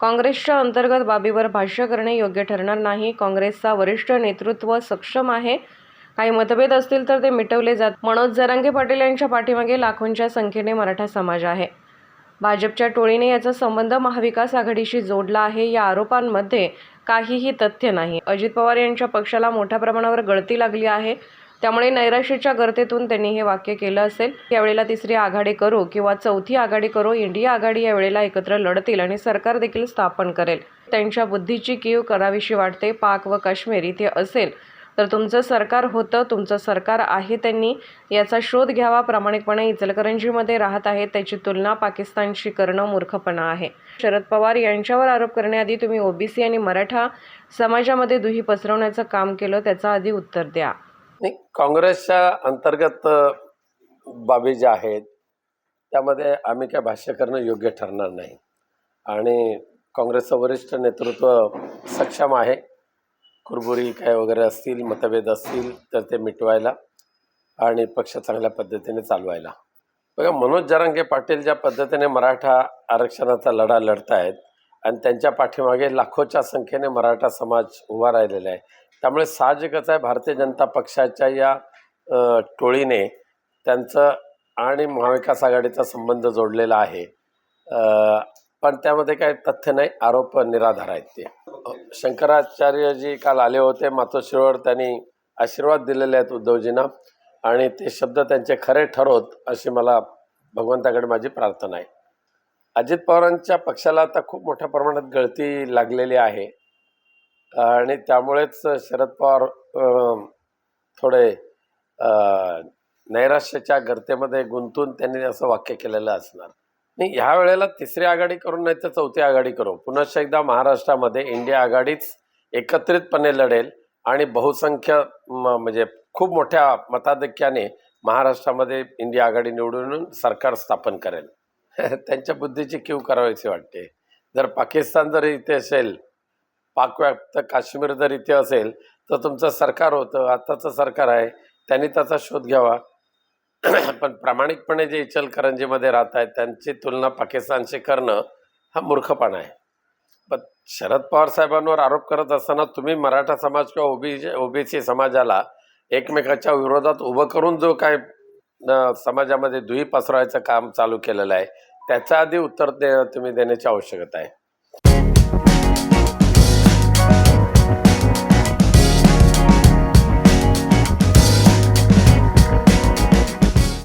काँग्रेसच्या अंतर्गत बाबीवर भाष्य करणे योग्य ठरणार नाही. काँग्रेसचा वरिष्ठ नेतृत्व सक्षम आहे. काही मतभेद असतील तर ते मिटवले जात. मनोज जरांगे पाटील यांच्या पाठीमागे लाखोंच्या संख्येने मराठा समाज आहे. भाजपच्या टोळीने याचा संबंध महाविकास आघाडीशी जोडला आहे. या आरोपांमध्ये काहीही तथ्य नाही. अजित पवार यांच्या पक्षाला मोठ्या प्रमाणावर गळती लागली आहे. त्यामुळे नैराश्याच्या गर्तेतून त्यांनी हे वाक्य केलं असेल. यावेळेला तिसरी आघाडी करू किंवा चौथी आघाडी करू इंडिया आघाडी यावेळेला एकत्र लढतील आणि सरकार देखील स्थापन करेल. त्यांच्या बुद्धीची कीव करावीशी वाटते पाक व काश्मीर इथे असेल तर तुमचं सरकार होतं तुमचं सरकार आहे त्यांनी याचा शोध घ्यावा. प्रामाणिकपणे इचलकरंजीमध्ये राहत आहेत त्याची तुलना पाकिस्तानशी करणं मूर्खपणा आहे. शरद पवार यांच्यावर आरोप करण्याआधी तुम्ही ओबीसी आणि मराठा समाजामध्ये दुही पसरवण्याचं काम केलं त्याचा आधी उत्तर द्या. नाही काँग्रेसच्या अंतर्गत बाबी ज्या आहेत त्यामध्ये आम्ही काय भाष्य करणं योग्य ठरणार नाही. आणि काँग्रेसचं वरिष्ठ नेतृत्व सक्षम आहे. कुरबुरी काय वगैरे असतील मतभेद असतील तर ते मिटवायला आणि पक्ष चांगल्या पद्धतीने चालवायला. बघा मनोज जरांगे पाटील ज्या पद्धतीने मराठा आरक्षणाचा लढा लढतायत आणि त्यांच्या पाठीमागे लाखोच्या संख्येने मराठा समाज उभा राहिलेला आहे. त्यामुळे साहजिकच आहे भारतीय जनता पक्षाच्या या टोळीने त्यांचं आणि महाविकास आघाडीचा संबंध जोडलेला आहे. पण त्यामध्ये काही तथ्य नाही आरोप निराधार आहेत ते. शंकराचार्यजी काल आले होते मातोश्रीवर त्यांनी आशीर्वाद दिलेले आहेत उद्धवजींना आणि ते शब्द त्यांचे खरे ठरवत अशी मला भगवंताकडे माझी प्रार्थना आहे. अजित पवारांच्या पक्षाला आता खूप मोठ्या प्रमाणात गळती लागलेली आहे. आणि त्यामुळेच शरद पवार थोडे नैराश्याच्या गर्तेमध्ये गुंतून त्यांनी असं वाक्य केलेलं असणार. नाही ह्या वेळेला तिसरी आघाडी करून नाही तर चौथी आघाडी करू. पुनश्च एकदा महाराष्ट्रामध्ये इंडिया आघाडीच एकत्रितपणे लढेल आणि बहुसंख्य म- म्हणजे खूप मोठ्या मताधिक्याने महाराष्ट्रामध्ये इंडिया आघाडी निवडून सरकार स्थापन करेल. त्यांच्या बुद्धीची क्यू करावीशी वाटते. जर पाकिस्तान जर इथे असेल पाकव्याप्त काश्मीर जर इथे असेल तर तुमचं सरकार होतं आत्ताचं सरकार आहे त्यांनी त्याचा शोध घ्यावा. पण प्रामाणिकपणे जे इचलकरंजीमध्ये राहत आहेत त्यांची तुलना पाकिस्तानशी करणं हा मूर्खपणा आहे. पण शरद पवार साहेबांवर आरोप करत असताना तुम्ही मराठा समाज किंवा ओबी ओबीसी समाजाला एकमेकाच्या विरोधात उभं करून जो काय समाजामध्ये दुही पसरवायचं काम चालू केलेलं आहे. त्याच्या आधी उत्तर दे तुम्ही देण्याची आवश्यकता आहे.